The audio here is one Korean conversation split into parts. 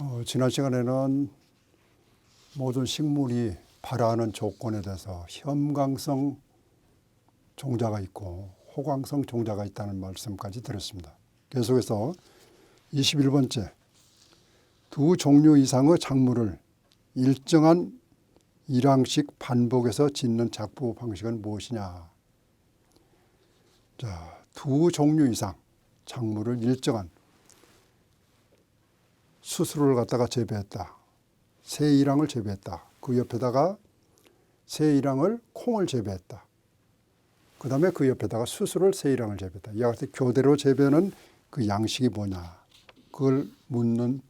어, 지난 시간에는 모든 식물이 발화하는 조건에 대해서 현광성 종자가 있고 호광성 종자가 있다는 말씀까지 드렸습니다. 계속해서 21번째 두 종류 이상의 작물을 일정한 일항식 반복해서 짓는 작부 방식은 무엇이냐? 자, 두 종류 이상 작물을 일정한 수수를 갖다가 재배했다. 새 일항을 재배했다. 그 옆에다가 새 일항을 콩을 재배했다. 그 다음에 그 옆에다가 수수를 새 일항을 재배했다. 이와 같이 교대로 재배하는 그 양식이 뭐냐. 그걸 묻는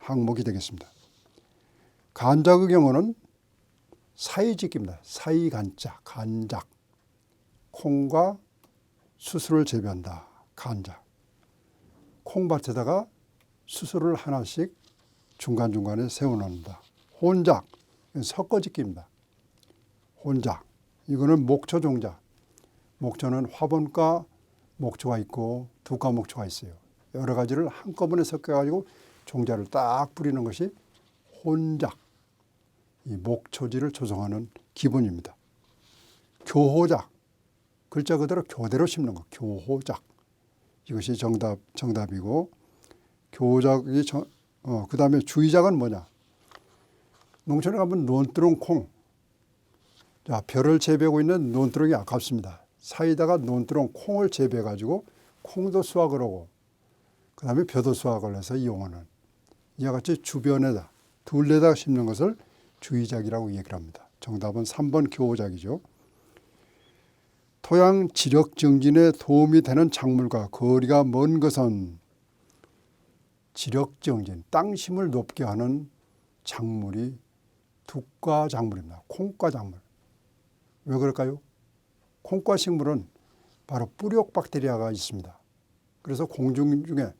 항목이 되겠습니다. 간작의 경우는 사이직입니다. 사이간자, 간작. 콩과 수수를 재배한다. 간작. 콩밭에다가 수수를 하나씩 중간중간에 세워놓는다. 혼작, 섞어짓기입니다. 혼작, 이거는 목초 종자. 목초는 화분과 목초가 있고 두가 목초가 있어요. 여러 가지를 한꺼번에 섞어가지고 종자를 딱 뿌리는 것이 혼작, 이 목초지를 조성하는 기본입니다. 교호작, 글자 그대로 교대로 심는 거, 교호작. 이것이 정답, 정답이고, 교작이 정, 어, 그 다음에 주의작은 뭐냐? 농촌에 가면 논두렁 콩. 자, 벼를 재배하고 있는 논두렁이 아깝습니다. 사이다가 논두렁 콩을 재배해가지고 콩도 수확을 하고, 그 다음에 벼도 수확을 해서 이용하는 이와 같이 주변에다 둘레다 심는 것을 주의작이라고 얘기를 합니다. 정답은 3번 교호작이죠. 토양 지력 증진에 도움이 되는 작물과 거리가 먼 것은 지력 증진, 땅심을 높게 하는 작물이 두과 작물입니다. 콩과 작물. 왜 그럴까요? 콩과 식물은 바로 뿌력 박테리아가 있습니다. 그래서 공중 중에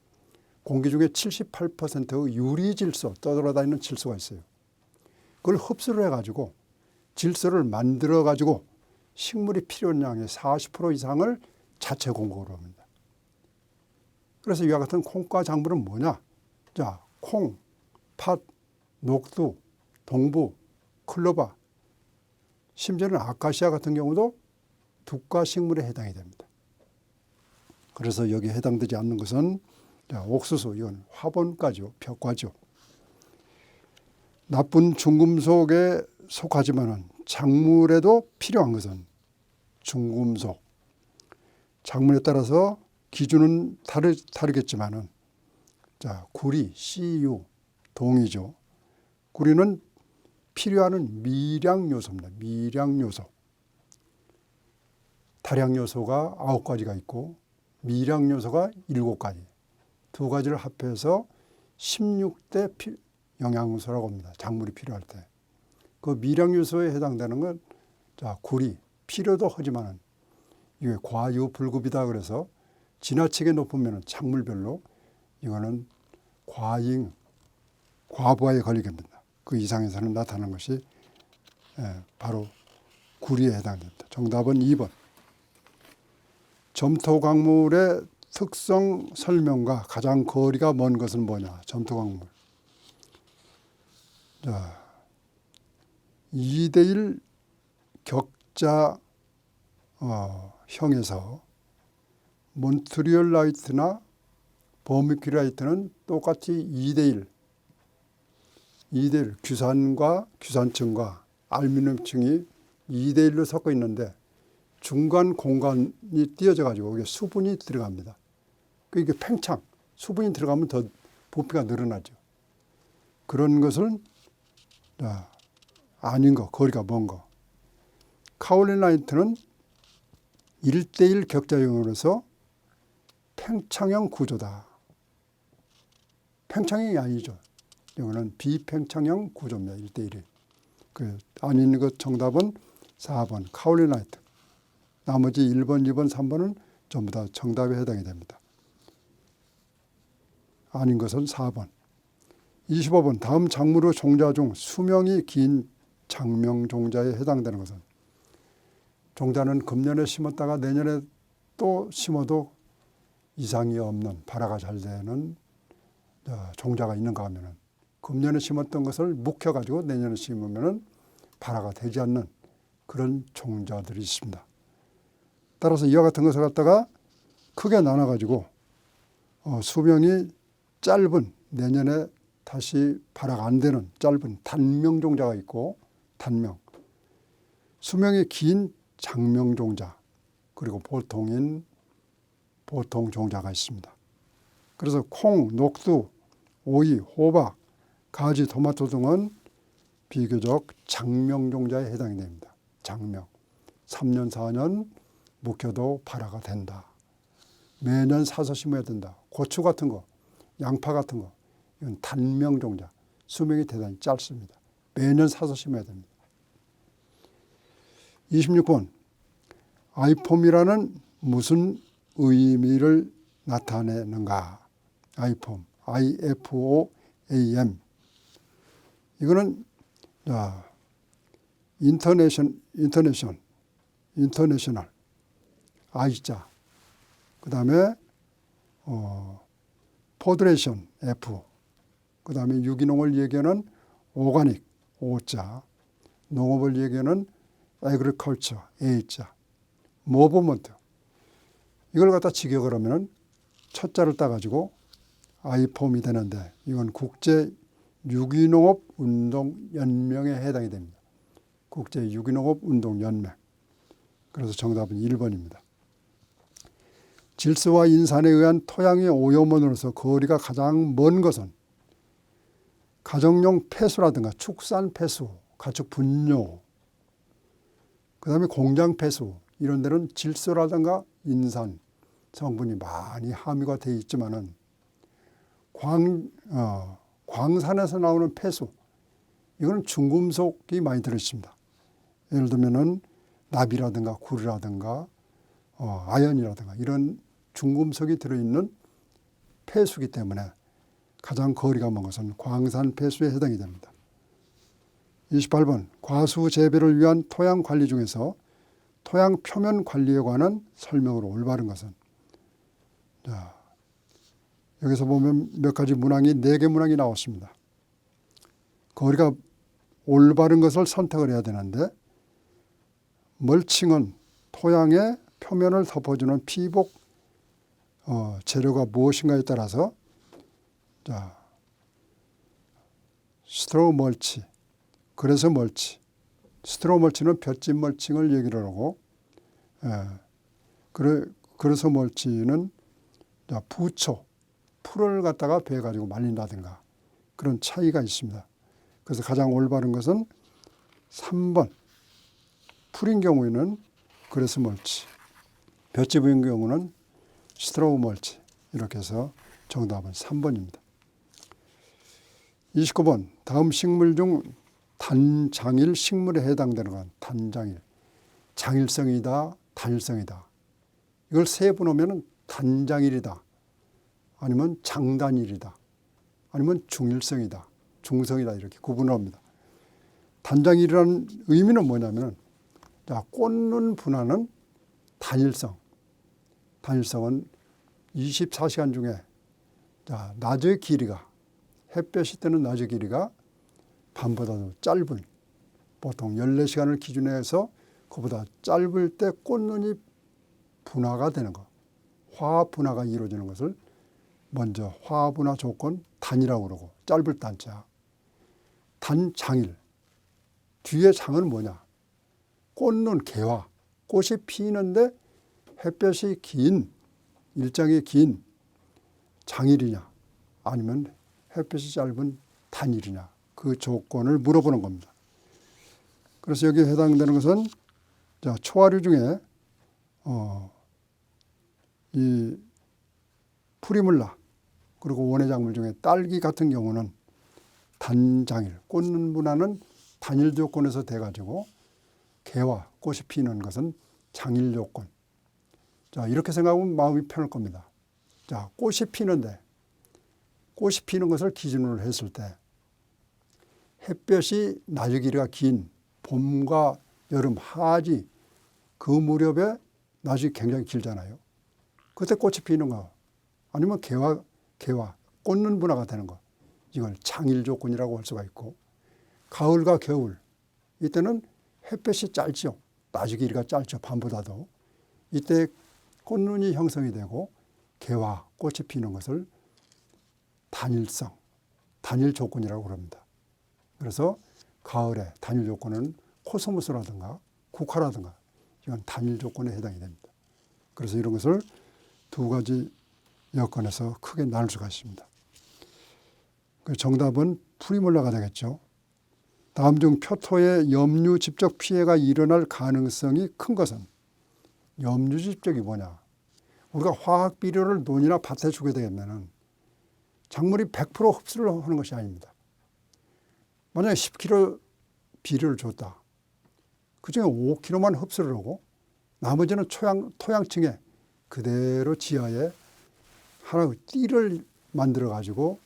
공기 중에 78%의 유리 질소 떠돌아다니는 질소가 있어요. 그걸 흡수를 해가지고 질소를 만들어 가지고 식물이 필요한 양의 40% 이상을 자체 공급을 합니다. 그래서 이와 같은 콩과 작물은 뭐냐? 자, 콩, 팥, 녹두, 동부, 클로바, 심지어는 아카시아 같은 경우도 두과 식물에 해당이 됩니다. 그래서 여기에 해당되지 않는 것은 자, 옥수수, 이건 화분과죠, 벽과죠. 나쁜 중금속에 속하지만은 작물에도 필요한 것은 중금속. 작물에 따라서 기준은 다르, 다르겠지만은 자, 구리, CU, 동이죠. 구리는 필요한 미량 요소입니다. 미량 요소. 다량 요소가 아홉 가지가 있고 미량 요소가 일곱 가지. 두 가지를 합해서 16대 피, 영양소라고 합니다. 작물이 필요할 때. 그 미량 요소에 해당되는 건 자, 구리, 필요도 하지만은 이게 과유불급이다 그래서 지나치게 높으면 작물별로 이거는 과잉, 과부하에 걸리게 됩니다. 그 이상에서는 나타나는 것이 예, 바로 구리에 해당됩니다. 정답은 2번. 점토 광물의 특성 설명과 가장 거리가 먼 것은 뭐냐? 점토 광물. 자, 2대1 격자 어, 형에서 몬트리올 라이트나 버미큐라이트는 똑같이 2대1 2대1 규산과 규산층과 알루미늄층이 2대1로 섞어 있는데 중간 공간이 띄어져 가지고 이게 수분이 들어갑니다. 그 이게 팽창, 수분이 들어가면 더 부피가 늘어나죠. 그런 것을 자, 아닌 거, 거리가 먼 거. 카올린라이트는 1대1 격자형으로서 팽창형 구조다. 팽창형이 아니죠. 이거는 비팽창형 구조입니다. 1대1이. 그 아닌 것 정답은 4번 카올린라이트. 나머지 1번, 2번, 3번은 전부 다 정답에 해당이 됩니다. 아닌 것은 4번. 25번 다음 작물의 종자 중 수명이 긴 장명 종자에 해당되는 것은 종자는 금년에 심었다가 내년에 또 심어도 이상이 없는 발화가 잘 되는 어, 종자가 있는가 하면은 금년에 심었던 것을 묵혀 가지고 내년에 심으면은 발화가 되지 않는 그런 종자들이 있습니다. 따라서 이와 같은 것을 갖다가 크게 나눠 가지고 어, 수명이 짧은 내년에 다시 발화가 안 되는 짧은 단명 종자가 있고 단명 수명이 긴 장명 종자 그리고 보통인 보통 종자가 있습니다. 그래서 콩, 녹두, 오이, 호박, 가지, 토마토 등은 비교적 장명 종자에 해당이 됩니다. 장명. 3년, 4년 묵혀도 발화가 된다. 매년 사서 심어야 된다. 고추 같은 거, 양파 같은 거, 이건 단명 종자. 수명이 대단히 짧습니다. 매년 사서 심어야 됩니다. 26번. 아이폼이라는 무슨 의미를 나타내는가? 아이폼, I-F-O-A-M. 이거는 자, 인터내션, 인터내션, 인터내셔널, I자. 그 다음에 어, 포드레이션, F. 그 다음에 유기농을 얘기하는 오가닉, O자. 농업을 얘기하는 agriculture, A자. 모브먼트. 이걸 갖다 직역을 하면은 첫 자를 따가지고 아이폼이 되는데 이건 국제 유기농업 운동 연맹에 해당이 됩니다. 국제 유기농업 운동 연맹. 그래서 정답은 1번입니다. 질소와 인산에 의한 토양의 오염원으로서 거리가 가장 먼 것은 가정용 폐수라든가 축산 폐수, 가축 분뇨, 그 다음에 공장 폐수 이런 데는 질소라든가 인산 성분이 많이 함유가 되어 있지만은 광, 어, 광산에서 나오는 폐수 이거는 중금속이 많이 들어있습니다. 예를 들면은 납이라든가 굴이라든가 어, 아연이라든가 이런 중금속이 들어있는 폐수기 때문에 가장 거리가 먼 것은 광산 폐수에 해당이 됩니다. 28번 과수 재배를 위한 토양 관리 중에서 토양 표면 관리에 관한 설명으로 올바른 것은 자, 여기서 보면 몇 가지 문항이 네 개 문항이 나왔습니다. 거리가 올바른 것을 선택을 해야 되는데 멀칭은 토양의 표면을 덮어주는 피복 어, 재료가 무엇인가에 따라서 자 스트로우 멀치 그래서 멀치 스트로우 멀치는 볏짚 멀칭을 얘기를 하고 예, 그래, 그래서 멀치는 자, 부초 풀을 갖다가 베어 가지고 말린다든가 그런 차이가 있습니다. 그래서 가장 올바른 것은 3번. 풀인 경우에는 그래서 멀치 볏짚인 경우는 스트로우 멀치 이렇게 해서 정답은 3번입니다. 29번. 다음 식물 중 단장일 식물에 해당되는 건 단장일. 장일성이다 단일성이다. 이걸 세분하면 단장일이다 아니면 장단일이다. 아니면 중일성이다. 중성이다. 이렇게 구분을 합니다. 단장일이라는 의미는 뭐냐면 자, 꽂는 분화는 단일성. 단일성은 24시간 중에 자, 낮의 길이가 햇볕이 뜨는 낮의 길이가 밤보다도 짧은 보통 14시간을 기준으로 해서 그보다 짧을 때 꽃눈이 분화가 되는 것, 화합 분화가 이루어지는 것을 먼저 화합 분화 조건 단이라고 그러고 짧을 단자, 단장일. 뒤에 장은 뭐냐? 꽃눈 개화, 꽃이 피는데 햇볕이 긴 일정이 긴 장일이냐 아니면 햇볕이 짧은 단일이냐 그 조건을 물어보는 겁니다. 그래서 여기에 해당되는 것은 자, 초화류 중에 어, 이 프리물라 그리고 원예작물 중에 딸기 같은 경우는 단장일 꽂는 분화는 단일 조건에서 돼가지고 개와 꽃이 피는 것은 장일 조건. 자 이렇게 생각하면 마음이 편할 겁니다. 자 꽃이 피는데 꽃이 피는 것을 기준으로 했을 때 햇볕이 낮의 길이가 긴 봄과 여름 하지 그 무렵에 낮이 굉장히 길잖아요. 그때 꽃이 피는 거 아니면 개화 개화 꽂는 분화가 되는 거 이걸 장일 조건이라고 할 수가 있고 가을과 겨울 이때는 햇볕이 짧죠. 낮이 길이가 짧죠. 밤보다도. 이때 꽃눈이 형성이 되고 개와 꽃이 피는 것을 단일성, 단일 조건이라고 그럽니다. 그래서 가을에 단일 조건은 코스모스라든가 국화라든가 이건 단일 조건에 해당이 됩니다. 그래서 이런 것을 두 가지 여건에서 크게 나눌 수가 있습니다. 그 정답은 프리몰라가 되겠죠. 다음 중 표토의 염류 집적 피해가 일어날 가능성이 큰 것은 염류 집적이 뭐냐? 우리가 화학 비료를 논이나 밭에 주게 되면은 작물이 100% 흡수를 하는 것이 아닙니다. 만약에 10kg 비료를 줬다. 그 중에 5kg만 흡수를 하고 나머지는 토양, 토양층에 그대로 지하에 하나의 띠를 만들어 가지고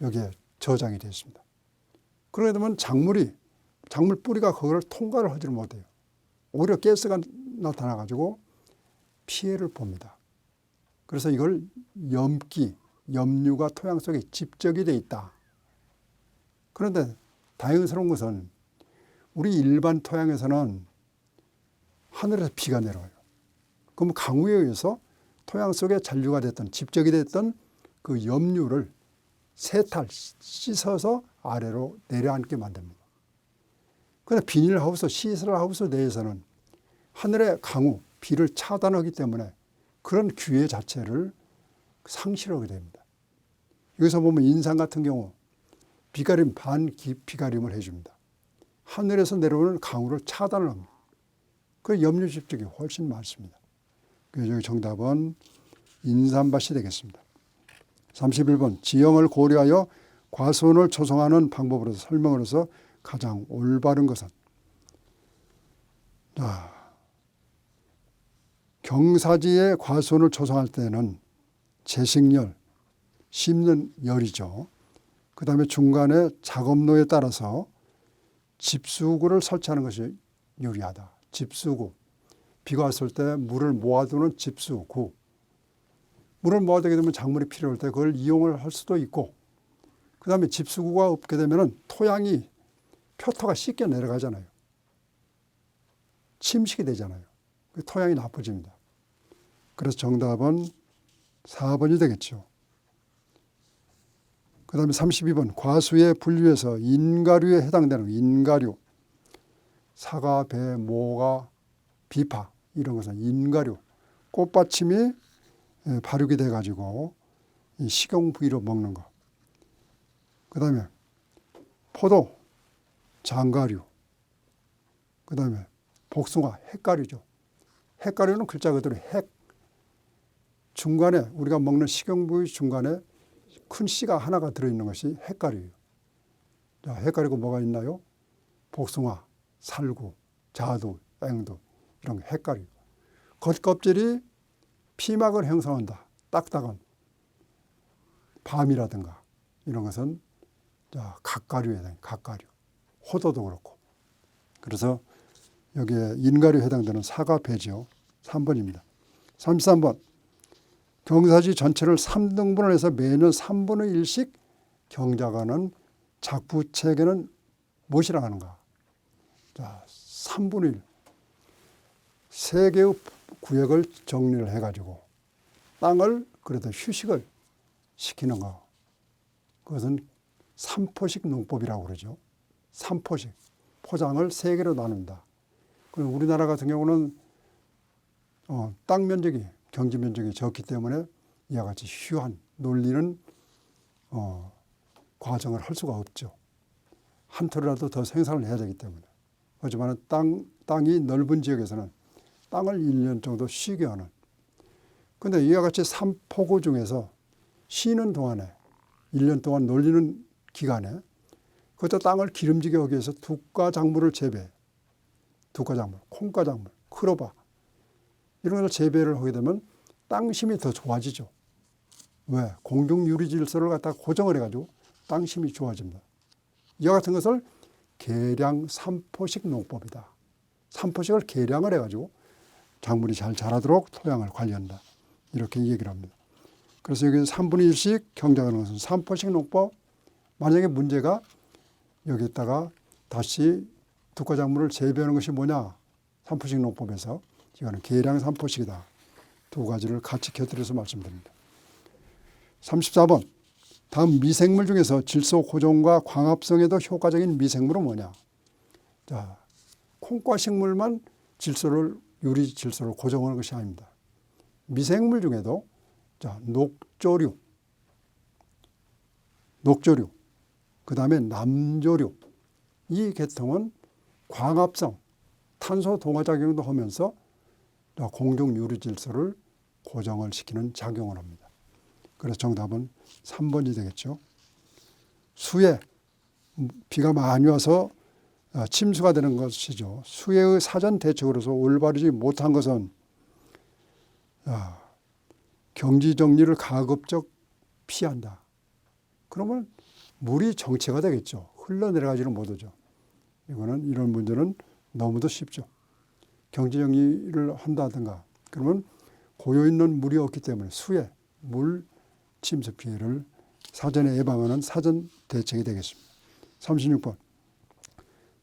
여기에 저장이 되어 있습니다. 그러게 되면 작물이 작물 뿌리가 그걸 통과를 하지를 못해요. 오히려 가스가 나타나 가지고 피해를 봅니다. 그래서 이걸 염기, 염류가 토양 속에 집적이 돼 있다. 그런데 다행스러운 것은 우리 일반 토양에서는 하늘에서 비가 내려와요. 그럼 강우에 의해서 토양 속에 잔류가 됐던 집적이 됐던 그 염류를 세탈 씻어서 아래로 내려앉게 만듭니다. 그런데 비닐하우스, 시설하우스 내에서는 하늘의 강우, 비를 차단하기 때문에 그런 기회 자체를 상실하게 됩니다. 여기서 보면 인상 같은 경우 비가림 반 비가림을 해줍니다. 하늘에서 내려오는 강우를 차단을 합니다. 그 염류 집적이 훨씬 많습니다. 그래서 정답은 인삼밭이 되겠습니다. 31번 지형을 고려하여 과수원을 조성하는 방법으로서 설명으로서 가장 올바른 것은 자, 경사지에 과수원을 조성할 때는 재식열, 심는 열이죠. 그 다음에 중간에 작업로에 따라서 집수구를 설치하는 것이 유리하다. 집수구. 비가 왔을 때 물을 모아두는 집수구. 물을 모아두게 되면 작물이 필요할 때 그걸 이용을 할 수도 있고 그 다음에 집수구가 없게 되면 토양이 표토가 씻겨 내려가잖아요. 침식이 되잖아요. 그 토양이 나빠집니다. 그래서 정답은 4번이 되겠죠. 그 다음에 32번 과수의 분류에서 인가류에 해당되는 인가류 사과, 배, 모가, 비파 이런 것은 인가류 꽃받침이 예, 발육이 돼가지고 식용 부위로 먹는 거. 그 다음에 포도, 장가류. 그 다음에 복숭아, 핵가류죠. 핵가류는 글자 그대로 핵. 중간에 우리가 먹는 식용 부위 중간에 큰 씨가 하나가 들어있는 것이 핵가류예요. 자, 핵가류가 뭐가 있나요? 복숭아, 살구, 자두, 앵두 이런 핵가류. 겉껍질이 피막을 형성한다. 딱딱한 밤이라든가 이런 것은 자, 각가류에 해당, 각가류. 호도도 그렇고. 그래서 여기에 인가류에 해당되는 사과 배지요. 3번입니다. 33번. 경사지 전체를 3등분을 해서 매년 3분의 1씩 경작하는 작부체계는 무엇이라 하는가? 자, 3분의 1. 세 개의 구역을 정리를 해가지고 땅을 그래도 휴식을 시키는 거. 그것은 삼포식 농법이라고 그러죠. 삼포식. 포장을 세 개로 나눈다. 그럼 우리나라 같은 경우는 어, 땅 면적이 경지 면적이 적기 때문에 이와 같이 휴한 논리는 어, 과정을 할 수가 없죠. 한 톨이라도 더 생산을 해야 되기 때문에. 하지만 땅, 땅이 넓은 지역에서는 땅을 1년 정도 쉬게 하는. 근데 이와 같이 삼포구 중에서 쉬는 동안에 1년 동안 놀리는 기간에 그것도 땅을 기름지게 하기 위해서 두가 작물을 재배, 두가 작물, 콩가 작물, 크로바 이런 것을 재배를 하게 되면 땅심이 더 좋아지죠. 왜? 공중 유리 질서를 갖다가 고정을 해가지고 땅심이 좋아집니다. 이와 같은 것을 계량 삼포식 농법이다. 삼포식을 계량을 해가지고 작물이 잘 자라도록 토양을 관리한다. 이렇게 얘기를 합니다. 그래서 여기 3분의 1씩 경작하는 것은 삼포식 농법, 만약에 문제가 여기다가 다시 독과작물을 재배하는 것이 뭐냐? 삼포식 농법에서 이거는 계량 삼포식이다. 두 가지를 같이 곁들여서 말씀드립니다. 34번. 다음 미생물 중에서 질소 고정과 광합성에도 효과적인 미생물은 뭐냐? 자, 콩과 식물만 질소를 유리 질소를 고정하는 것이 아닙니다. 미생물 중에도 자, 녹조류, 녹조류, 그 다음에 남조류 이 계통은 광합성, 탄소 동화 작용도 하면서 공중 유리 질소를 고정을 시키는 작용을 합니다. 그래서 정답은 3번이 되겠죠. 수해 비가 많이 와서 아, 침수가 되는 것이죠. 수해의 사전 대책으로서 올바르지 못한 것은 아, 경지 정리를 가급적 피한다. 그러면 물이 정체가 되겠죠. 흘러내려가지는 못하죠. 이거는 이런 문제는 너무도 쉽죠. 경지 정리를 한다든가 그러면 고여 있는 물이 없기 때문에 수해, 물 침수 피해를 사전에 예방하는 사전 대책이 되겠습니다. 36번.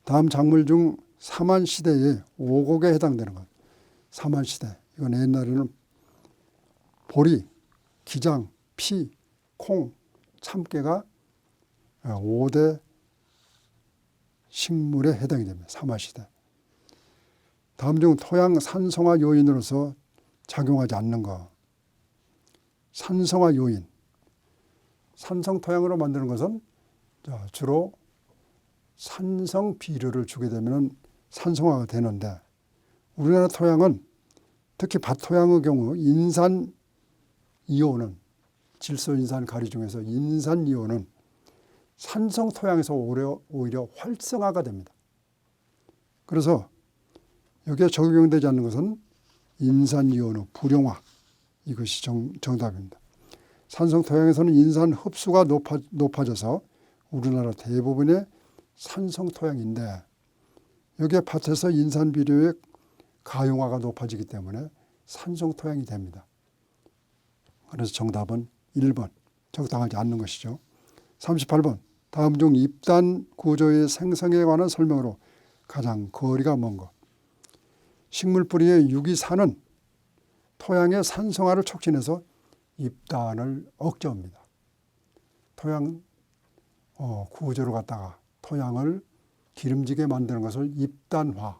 다음 작물 중 사만 시대의 오곡에 해당되는 것. 사만 시대. 이건 옛날에는 보리, 기장, 피, 콩, 참깨가 5대 식물에 해당이 됩니다. 사만 시대. 다음 중 토양 산성화 요인으로서 작용하지 않는 것. 산성화 요인. 산성 토양으로 만드는 것은 주로 산성 비료를 주게 되면 산성화가 되는데 우리나라 토양은 특히 밭 토양의 경우 인산 이온은 질소 인산 가리 중에서 인산 이온은 산성 토양에서 오히려, 오히려 활성화가 됩니다. 그래서 여기에 적용되지 않는 것은 인산 이온의 불용화 이것이 정, 정답입니다. 산성 토양에서는 인산 흡수가 높아, 높아져서 우리나라 대부분의 산성 토양인데 여기에 밭에서 인산 비료의 가용화가 높아지기 때문에 산성 토양이 됩니다. 그래서 정답은 1번 적당하지 않는 것이죠. 38번 다음 중 입단 구조의 생성에 관한 설명으로 가장 거리가 먼 것. 식물 뿌리의 유기산은 토양의 산성화를 촉진해서 입단을 억제합니다. 토양 어, 구조를 갖다가 토양을 기름지게 만드는 것을 입단화.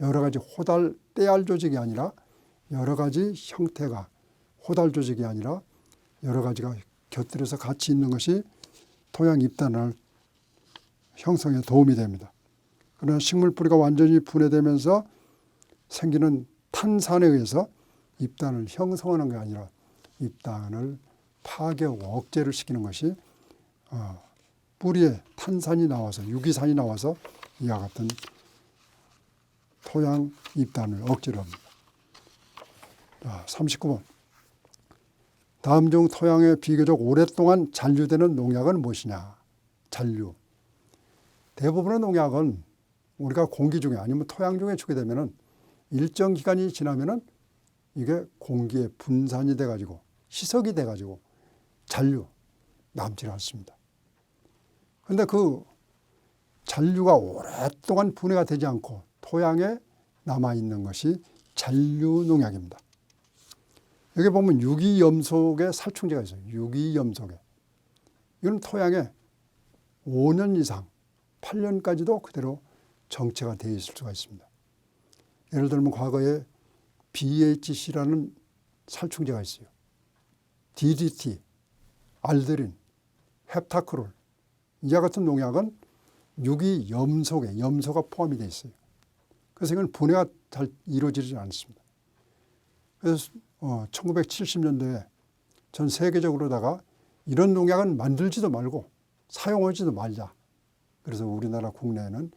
여러 가지 호달 떼알 조직이 아니라 여러 가지 형태가 호달 조직이 아니라 여러 가지가 곁들여서 같이 있는 것이 토양 입단을 형성에 도움이 됩니다. 그러나 식물 뿌리가 완전히 분해되면서 생기는 탄산에 의해서 입단을 형성하는 게 아니라 입단을 파괴하고 억제를 시키는 것이 어, 뿌리에 탄산이 나와서 유기산이 나와서 이와 같은 토양 입단을 억제를 합니다. 자, 39번. 다음 중 토양에 비교적 오랫동안 잔류되는 농약은 무엇이냐? 잔류. 대부분의 농약은 우리가 공기 중에 아니면 토양 중에 주게 되면은 일정 기간이 지나면은 이게 공기에 분산이 돼가지고 희석이 돼가지고 잔류 남지 않습니다. 그런데 그 잔류가 오랫동안 분해가 되지 않고 토양에 남아 있는 것이 잔류 농약입니다. 여기 보면 유기염속에 살충제가 있어요. 유기염속에. 이건 토양에 5년 이상, 8년까지도 그대로 정체가 되어 있을 수가 있습니다. 예를 들면 과거에 BHC라는 살충제가 있어요. DDT, 알드린, 헵타크롤 이와 같은 농약은 유기 염소에 염소가 포함이 되어 있어요. 그래서 이건 분해가 잘 이루어지지 않습니다. 그래서 어, 1970년대에 전 세계적으로다가 이런 농약은 만들지도 말고 사용하지도 말자. 그래서 우리나라 국내에는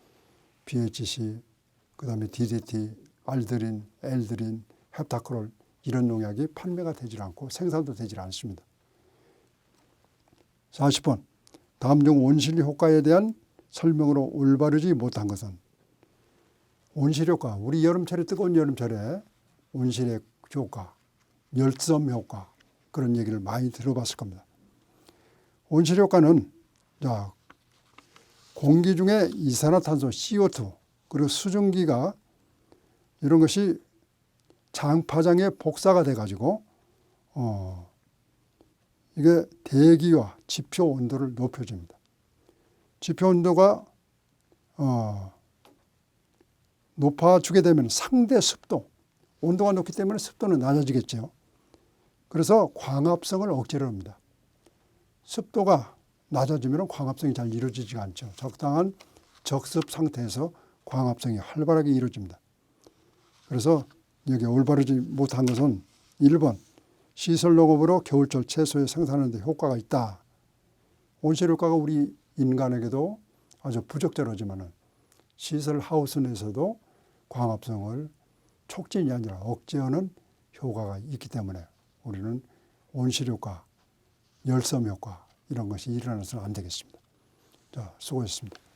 BHC, 그 다음에 DDT, 알드린, 엘드린, 헵타크롤 이런 농약이 판매가 되질 않고 생산도 되질 않습니다. 40번. 다음 중 온실 효과에 대한 설명으로 올바르지 못한 것은 온실 효과. 우리 여름철에 뜨거운 여름철에 온실의 효과, 멸점 효과 그런 얘기를 많이 들어봤을 겁니다. 온실 효과는 자, 공기 중에 이산화탄소 CO2 그리고 수증기가 이런 것이 장파장에 복사가 돼 가지고 어 이게 대기와 지표 온도를 높여줍니다. 지표 온도가 어 높아지게 되면 상대 습도 온도가 높기 때문에 습도는 낮아지겠죠. 그래서 광합성을 억제를 합니다. 습도가 낮아지면 광합성이 잘 이루어지지 않죠. 적당한 적습 상태에서 광합성이 활발하게 이루어집니다. 그래서 여기 올바르지 못한 것은 1번 시설 농업으로 겨울철 채소의 생산하는 데 효과가 있다. 온실 효과가 우리 인간에게도 아주 부적절하지만은 시설 하우스 내에서도 광합성을 촉진이 아니라 억제하는 효과가 있기 때문에 우리는 온실 효과, 열섬 효과 이런 것이 일어나서는 안 되겠습니다. 자, 수고했습니다.